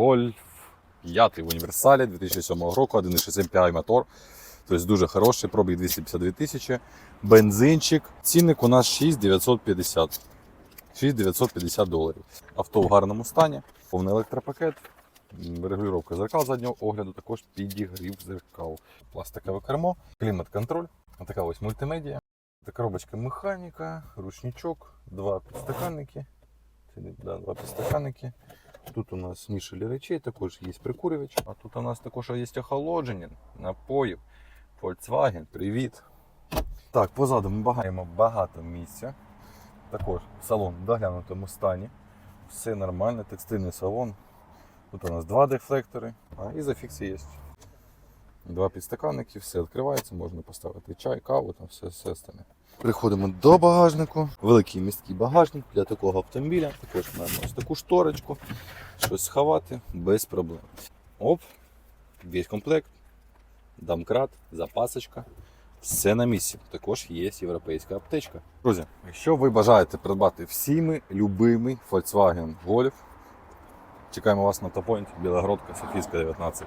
Golf 5 в універсалі 2007 року, 1,6 MPI мотор. Тобто дуже хороший, пробіг 252 тисячі. Бензинчик. Цінник у нас 6950. 6950 доларів. Авто в гарному стані, повний електропакет, регулювання зеркал заднього огляду, також підігрів зеркал. Пластикове кермо, клімат-контроль, така ось мультимедіа, така коробочка механіка, ручничок, два підстаканники. Да, два підстаканники. Тут у нас нішелі речей, також є прикурювач. А тут у нас також є охолодження, напоїв. Volkswagen, привіт. Так, позаду ми багаємо багато місця. Також салон в доглянутому стані. Все нормально, текстильний салон. Тут у нас два дефлектори, а ізофікси є. Два підстаканники, все відкривається, можна поставити чай, каву, там все, все остальне. Приходимо до багажнику. Великий місткий багажник для такого автомобіля. Також маємо ось таку шторочку. Щось сховати без проблем. Оп, весь комплект, домкрат, запасочка. Все на місці. Також є європейська аптечка. Друзі, якщо ви бажаєте придбати всіми любимий Volkswagen Golf, чекаємо вас на Топойнт, Білогородка, Софійська 19.